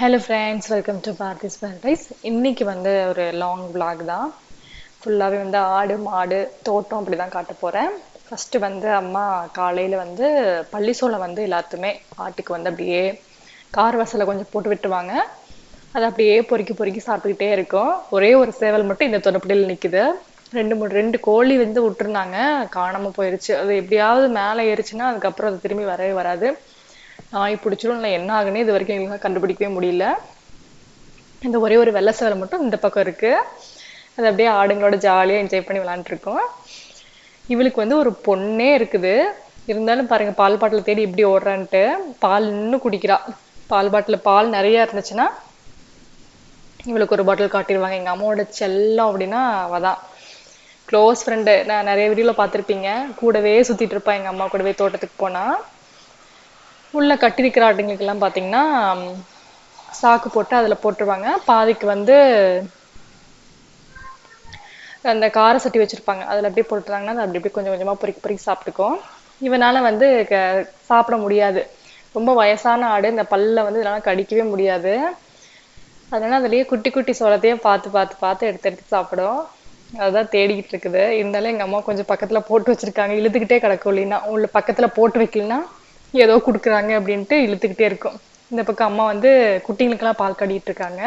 Hello friends welcome to Parthi's paradise இன்னைக்கு வந்து ஒரு லாங் vlog தான். ஃபுல்லாகவே வந்து ஆடு மாடு தோட்டம் அப்படி தான் காட்ட போகிறேன் ஃபஸ்ட்டு வந்து அம்மா காலையில் வந்து பள்ளி சோளம் வந்து எல்லாத்துமே ஆட்டுக்கு வந்து அப்படியே கார் வசலை கொஞ்சம் போட்டு விட்டுருவாங்க. அது அப்படியே பொறுக்கி பொறுக்கி சாப்பிட்டுக்கிட்டே இருக்கும். ஒரே ஒரு சேவல் மட்டும் இந்த தொடுப்படியில் நிற்குது ரெண்டு மூணு ரெண்டு கோழி வந்து விட்டுருந்தாங்க. காணாமல் போயிடுச்சு அது எப்படியாவது மேலே ஏறிச்சுன்னா அதுக்கப்புறம் அது திரும்பி வரவே வராது. நாய் பிடிச்சிரும் இல்லை என்ன ஆகுன்னு இது வரைக்கும் எங்களுக்கு கண்டுபிடிக்கவே முடியல. இந்த ஒரே ஒரு வெள்ளை சேலை மட்டும் இந்த பக்கம் இருக்கு. அது அப்படியே ஆடுங்களோட ஜாலியாக என்ஜாய் பண்ணி விளாண்டுருக்கோம் இவளுக்கு வந்து ஒரு பொண்ணே இருக்குது. இருந்தாலும் பாருங்க பால் பாட்டில் தேடி இப்படி ஓடுறான்ட்டு. பால் இன்னும் குடிக்கிறா. பால் பாட்டில் பால் நிறையா இருந்துச்சுன்னா இவளுக்கு ஒரு பாட்டில் காட்டிடுவாங்க. எங்கள் அம்மாவோட செல்லம் அப்படின்னா அவள் தான் க்ளோஸ் ஃப்ரெண்டு நான் நிறைய வீடியோவில் பார்த்துருப்பீங்க. கூடவே சுற்றிட்டு இருப்பா எங்கள் அம்மா கூடவே தோட்டத்துக்கு போனால் உள்ள கட்டிருக்கிற ஆட்டுங்களுக்கெல்லாம் பார்த்தீங்கன்னா சாக்கு போட்டு அதில் போட்டுருவாங்க. பாதிக்கு வந்து அந்த கார சட்டி வச்சிருப்பாங்க. அதில் அப்படியே போட்டுறாங்கன்னா அது அப்படி அப்படியே கொஞ்சம் கொஞ்சமாக பொறுக்கி பொறுக்கி சாப்பிட்டுக்கும். இவனால் வந்து க- சாப்பிட முடியாது. ரொம்ப வயசான ஆடு. இந்த பல்ல வந்து இதனால் கடிக்கவே முடியாது. அதனால் அதுலேயே குட்டி குட்டி சோளத்தையே பார்த்து பார்த்து பார்த்து எடுத்து எடுத்து சாப்பிடும். அதுதான் தேடிக்கிட்டு இருக்குது. இருந்தாலும் எங்கள் அம்மா கொஞ்சம் பக்கத்தில் போட்டு வச்சிருக்காங்க. இழுத்துக்கிட்டே கிடக்கும் இல்லைன்னா. உள்ள பக்கத்தில் போட்டு வைக்கலன்னா ஏதோ கொடுக்குறாங்க அப்படின்ட்டு இழுத்துக்கிட்டே இருக்கும். இந்த பக்கம் அம்மா வந்து குட்டிங்களுக்கெல்லாம் பால் கடிட்டு இருக்காங்க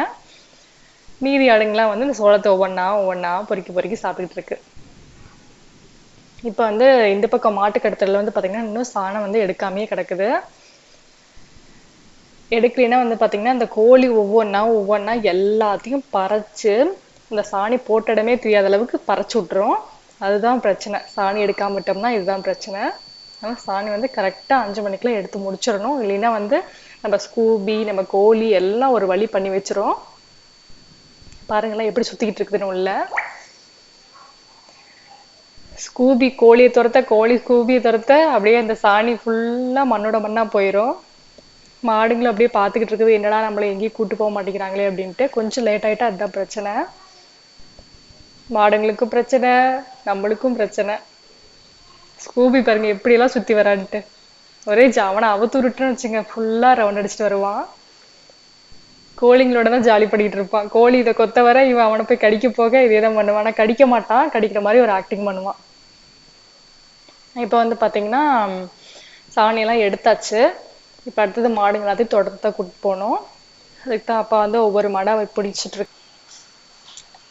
மீதி ஆடுங்கெல்லாம் வந்து இந்த சோளத்தை ஒவ்வொன்றா ஒவ்வொன்றா பொறுக்கி பொறுக்கி சாப்பிட்டுக்கிட்டு இருக்கு. இப்போ வந்து இந்த பக்கம் மாட்டு வந்து பார்த்தீங்கன்னா இன்னும் சாணம் வந்து எடுக்காமையே கிடக்குது. எடுக்கலைன்னா வந்து பார்த்தீங்கன்னா இந்த கோழி ஒவ்வொன்றா ஒவ்வொன்றா எல்லாத்தையும் பறைச்சு இந்த சாணி போட்ட இடமே தெரியாத அளவுக்கு பறைச்சு விட்டுரும். அதுதான் பிரச்சனை. சாணி எடுக்காம விட்டோம்னா இதுதான் பிரச்சனை. ஆனால் சாணி வந்து கரெக்டாக அஞ்சு மணிக்கெல்லாம் எடுத்து முடிச்சிடணும். இல்லைன்னா வந்து நம்ம ஸ்கூபி நம்ம கோழி எல்லாம் ஒரு வழி பண்ணி வச்சிரும். பாருங்களேன் எப்படி சுற்றிக்கிட்டு இருக்குதுன்னு உள்ள. ஸ்கூபி கோழியை துரத்த கோழி ஸ்கூபியை துரத்த அப்படியே அந்த சாணி ஃபுல்லாக மண்ணோட மண்ணாக போயிடும் மாடுங்களும் அப்படியே பார்த்துக்கிட்டு இருக்குது. என்னடா நம்மளை எங்கேயும் கூட்டு போக மாட்டேங்கிறாங்களே அப்படின்ட்டு. கொஞ்சம் லேட் ஆகிட்டா அதுதான் பிரச்சனை. மாடுங்களுக்கும் பிரச்சனை நம்மளுக்கும் பிரச்சனை. ஸ்கூபி பாருங்க எப்படியெல்லாம் சுற்றி சுத்தி வரான்ட்டு. ஒரே ஜாவனை அவத்துருட்டுன்னு வச்சுங்க ஃபுல்லா ரவுண்ட் அடிச்சுட்டு வருவான். கோழிங்களோட தான் ஜாலி பண்ணிட்டு இருப்பான். கோழி இதை கொத்த வர இவன் அவனை போய் கடிக்க போக இதே தான் பண்ணுவான். ஆனால் கடிக்க மாட்டான். கடிக்கிற மாதிரி ஒரு ஆக்டிங் பண்ணுவான். இப்போ வந்து பார்த்தீங்கன்னா சாணியெல்லாம் எடுத்தாச்சு. இப்போ அடுத்தது மாடுங்க எல்லாத்தையும் தோட்டத்தை கூட்டு போனோம் அதுக்கு தான் அப்பா வந்து ஒவ்வொரு மாடா பிடிச்சிட்டு இருக்கு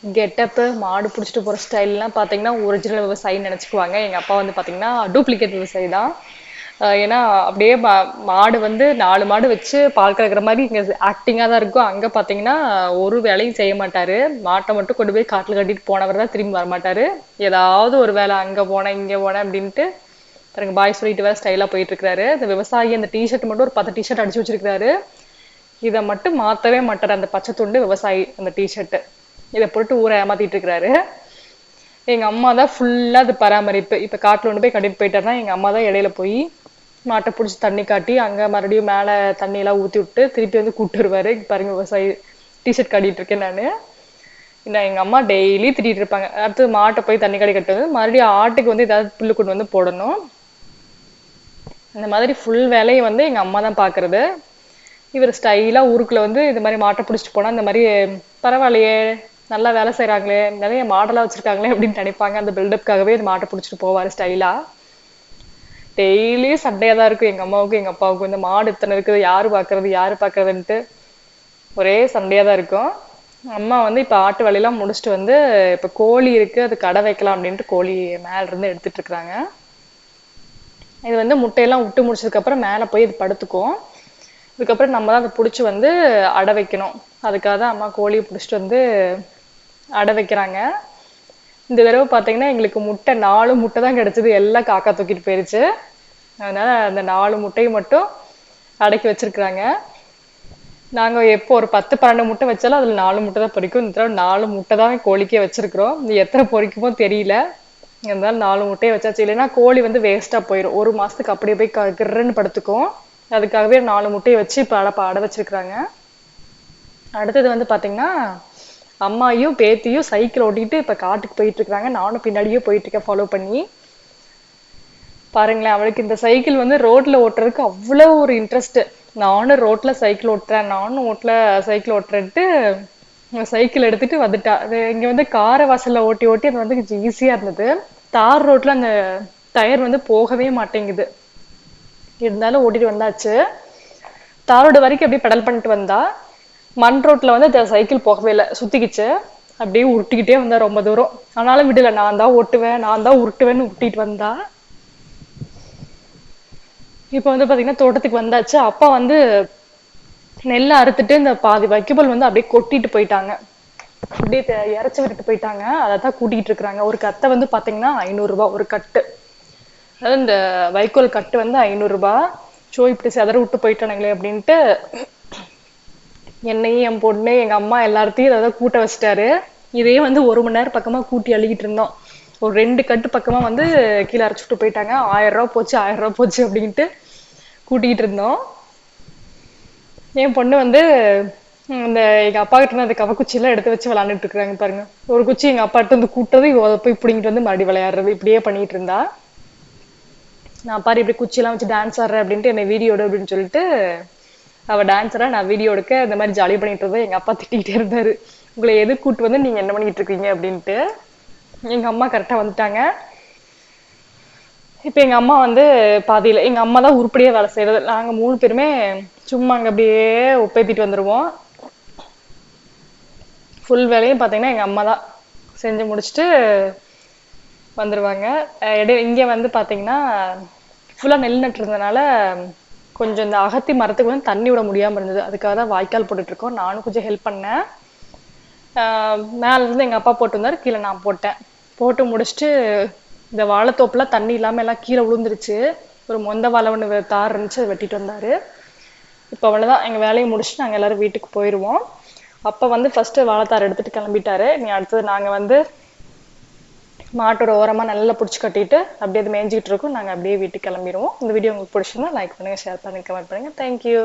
கெட்டப்பு மாடு பிடிச்சிட்டு போற ஸ்டைல்லாம் பார்த்தீங்கன்னா ஒரிஜினல் விவசாயின்னு நினைச்சுக்குவாங்க. எங்க அப்பா வந்து பாத்தீங்கன்னா டூப்ளிகேட் விவசாயி தான். ஏன்னா அப்படியே மா- மாடு வந்து நாலு மாடு வச்சு பால் கறக்கிற மாதிரி இங்க ஆக்டிங்கா தான் இருக்கும். அங்க பாத்தீங்கன்னா ஒரு வேலையும் செய்ய மாட்டாரு. மாட்டை மட்டும் கொண்டு போய் காட்டுல கட்டிட்டு போனவர் தான் திரும்பி வரமாட்டாரு ஏதாவது ஒரு வேலை அங்க போனேன் இங்க போனேன் அப்படின்ட்டு பாருங்க பாய் சொல்லிட்டு வேற ஸ்டைலா போயிட்டு இருக்காரு இந்த விவசாயி அந்த டிஷர்ட் மட்டும் ஒரு பத்து டிஷர்ட் அடிச்சு வச்சிருக்காரு இதை மட்டும் மாத்தவே மாட்டாரு அந்த பச்சை துண்டு விவசாயி அந்த டிஷர்ட்டு இதை போட்டு ஊரை ஏமாத்திட்டு இருக்கிறாரு. எங்க அம்மா தான் ஃபுல்லா அது பராமரிப்பு. இப்ப காட்டுல கொண்டு போய் கட்டிட்டு போயிட்டாருன்னா எங்க அம்மா தான் இடையில போய் மாட்டை பிடிச்சி தண்ணி காட்டி அங்க மறுபடியும் மேல தண்ணி எல்லாம் ஊத்தி விட்டு திருப்பி வந்து கூப்பிட்டு வருவாரு. பாருங்க விவசாயி டிஷர்ட் காட்டிட்டு இருக்கேன் நானு. நான் எங்க அம்மா டெய்லி திட்டிட்டு இருப்பாங்க. அடுத்து மாட்டை போய் தண்ணி காடி கட்டுறது மறுபடியும் ஆட்டுக்கு வந்து ஏதாவது புல்லு கொண்டு வந்து போடணும். இந்த மாதிரி ஃபுல் வேலையை வந்து எங்க அம்மா தான் பாக்குறது. இவர் ஸ்டைலா ஊருக்குள்ள வந்து இந்த மாதிரி மாட்டை பிடிச்சிட்டு போனா இந்த மாதிரி பரவாயில்லையே நல்லா வேலை செய்யறாங்களே நிறைய மாடலா வச்சிருக்காங்களே அப்படின்னு நினைப்பாங்க. அந்த பில்டப்காகவே இந்த மாட்டை பிடிச்சிட்டு போவாரு ஸ்டைலா டெய்லி சண்டையா தான் இருக்கும் எங்க அம்மாவுக்கும் எங்க அப்பாவுக்கும். இந்த மாடு இத்தனை இருக்குது யாரு பாக்குறது யாரு பாக்குறதுன்ட்டு ஒரே சண்டையா தான் இருக்கும். அம்மா வந்து இப்ப ஆட்டு வேலையெல்லாம் முடிச்சுட்டு வந்து இப்ப கோழி இருக்கு அது கடை வைக்கலாம் அப்படின்ட்டு கோழி மேல இருந்து எடுத்துட்டு இருக்கிறாங்க. இது வந்து முட்டையெல்லாம் விட்டு முடிச்சதுக்கு அப்புறம் மேல போய் இது படுத்துக்கும். இதுக்கப்புறம் நம்ம தான் அதை பிடிச்சி வந்து அடை வைக்கணும். அதுக்காக தான் அம்மா கோழியை பிடிச்சிட்டு வந்து அடை வைக்கிறாங்க. இந்த தடவை பார்த்தீங்கன்னா எங்களுக்கு முட்டை நாலு முட்டை தான் கிடச்சிது. எல்லாம் காக்கா தூக்கிட்டு போயிருச்சு. அதனால் அந்த நாலு முட்டையை மட்டும் அடக்கி வச்சுருக்குறாங்க. நாங்கள் எப்போ ஒரு பத்து பன்னெண்டு முட்டை வச்சாலும் அதில் நாலு முட்டை தான் பொரிக்கும் இந்த தடவை நாலு முட்டை தான் கோழிக்கே வச்சுருக்குறோம். இது எத்தனை பொரிக்குமோ தெரியல. இருந்தாலும் நாலு முட்டையை வச்சாச்சு. இல்லைன்னா கோழி வந்து வேஸ்ட்டாக போயிடும் ஒரு மாதத்துக்கு அப்படியே போய் க- படுத்துக்கும். அதுக்காகவே நாலு முட்டையை வச்சு இப்போ அடை அடை வச்சுருக்குறாங்க. அடுத்தது வந்து பாத்தீங்கன்னா அம்மாயும் பேத்தியும் சைக்கிள் ஓட்டிட்டு இப்ப காட்டுக்கு போயிட்டு இருக்காங்க நானும் பின்னாடியே போயிட்டு இருக்கேன் ஃபாலோ பண்ணி. பாருங்களேன் அவளுக்கு இந்த சைக்கிள் வந்து ரோட்ல ஓட்டுறதுக்கு அவ்வளவு ஒரு இன்ட்ரெஸ்ட் நானும் ரோட்ல சைக்கிள் ஓட்டுறேன். நானும் ரோட்ல சைக்கிள் ஓட்டுறேன்ட்டு சைக்கிள் எடுத்துட்டு வந்துட்டா. அது இங்க வந்து கார வாசல்ல ஓட்டி ஓட்டி அது வந்து ஈஸியா இருந்தது. தார் ரோட்ல அந்த டயர் வந்து போகவே மாட்டேங்குது. இருந்தாலும் ஓட்டிட்டு வந்தாச்சு. தார் வரைக்கும் அப்படியே பெடல் பண்ணிட்டு வந்தா. மண் ரோட்ல வந்து அந்த சைக்கிள் போகவே இல்லை. சுத்திக்கிச்சு. அப்படியே உருட்டிக்கிட்டே வந்தா ரொம்ப தூரம். ஆனாலும் விடல. நான் தான் ஓட்டுவேன். நான் தான் உருட்டுவேன்னு உருட்டிட்டு வந்தா. இப்போ வந்து பாத்தீங்கன்னா தோட்டத்துக்கு வந்தாச்சு. அப்பா வந்து நெல்லை அறுத்துட்டு இந்த பாதி வைக்கபுல் வந்து அப்படியே கொட்டிட்டு போயிட்டாங்க. அப்படியே இறச்சி விட்டுட்டு போயிட்டாங்க. அதை தான் கூட்டிகிட்டு இருக்கிறாங்க. ஒரு கத்தை வந்து பாத்தீங்கன்னா ஐநூறுரூபா ஒரு கட்டு. அதாவது இந்த வைக்கோல் கட்டு வந்து ஐநூறுரூபா ஸோ இப்படி செதற விட்டு போயிட்டானுங்களே அப்படின்ட்டு என்னையும் என் பொண்ணு எங்க அம்மா எல்லாத்தையும் அதை கூட்ட வச்சுட்டாரு. இதே வந்து ஒரு மணி நேரம் பக்கமா கூட்டி அழுகிட்டு இருந்தோம். ஒரு ரெண்டு கட்டு பக்கமா வந்து கீழே அரைச்சிட்டு போயிட்டாங்க. ஆயிரம் ரூபா போச்சு ஆயிரம் ரூபா போச்சு அப்படின்ட்டு கூட்டிக்கிட்டு இருந்தோம். என் பொண்ணு வந்து இந்த எங்க அப்பா கிட்ட இருந்து அந்த கவக்குச்சி எல்லாம் எடுத்து வச்சு விளையாண்டுட்டு இருக்காங்க பாருங்க. ஒரு குச்சி எங்க அப்பா கிட்ட வந்து கூட்டுறது இவ போய் பிடிங்கிட்டு வந்து மறுபடி விளையாடுறது. இப்படியே பண்ணிட்டு இருந்தா. நான் பாரு இப்படி குச்சியெல்லாம் வச்சு டான்ஸ் ஆடுறேன் அப்படின்ட்டு என்னை வீடியோடு அப்படின்னு சொல்லிட்டு அவ டான்ஸரா நான் வீடியோ எடுக்க இந்த மாதிரி ஜாலி பண்ணிட்டு இருந்தேன் எங்க அப்பா திட்டிகிட்டே இருந்தாரு. உங்களை எது கூட்டு வந்து நீங்க என்ன பண்ணிட்டு இருக்கீங்க? அப்படின்ட்டு. எங்க அம்மா கரெக்டா வந்துட்டாங்க. இப்ப எங்க அம்மா வந்து பாதியில எங்க அம்மா தான் உருப்படியாக வேலை செய்யறது. நாங்க மூணு பேருமே சும்மா அங்க அப்படியே ஒப்பேத்திட்டு வந்துருவோம். ஃபுல் வேலையும் பாத்தீங்கன்னா எங்க அம்மா தான் செஞ்சு முடிச்சுட்டு வந்துருவாங்க. அஹ் இடையில இங்க வந்து பாத்தீங்கன்னா ஃபுல்லா நெல் நட்டுருந்தனால கொஞ்சம் இந்த அகத்தி மரத்துக்கு வந்து தண்ணி விட முடியாமல் இருந்தது. அதுக்காக தான் வாய்க்கால் போட்டுட்டு இருக்கோம் நானும் கொஞ்சம் ஹெல்ப் பண்ணேன். மேலேருந்து எங்கள் இருந்து அப்பா போட்டு வந்தார் கீழே நான் போட்டேன். போட்டு முடிச்சுட்டு இந்த வாழைத்தோப்புலாம் தண்ணி இல்லாமல் எல்லாம் கீழே விழுந்துருச்சு ஒரு மொந்த வாழை ஒன்று தார் இருந்துச்சு அதை வெட்டிட்டு வந்தார். இப்போ அவ்வளோதான் எங்கள் வேலையை முடிச்சுட்டு நாங்கள் எல்லோரும் வீட்டுக்கு போயிடுவோம் அப்போ வந்து ஃபஸ்ட்டு வாழைத்தார் எடுத்துகிட்டு கிளம்பிட்டாரு. நீ அடுத்தது நாங்கள் வந்து மாட்டோட ஓரமாக நல்லா பிடிச்சி கட்டிட்டு அப்படியே அது மேய்ஞ்சிக்கிட்டு இருக்கும். நாங்கள் அப்படியே வீட்டுக்கு கிளம்பிடுவோம். இந்த வீடியோ உங்களுக்கு பிடிச்சிருந்தா லைக் பண்ணுங்கள் ஷேர் பண்ணுங்க கமெண்ட் பண்ணுங்கள் தேங்க்யூ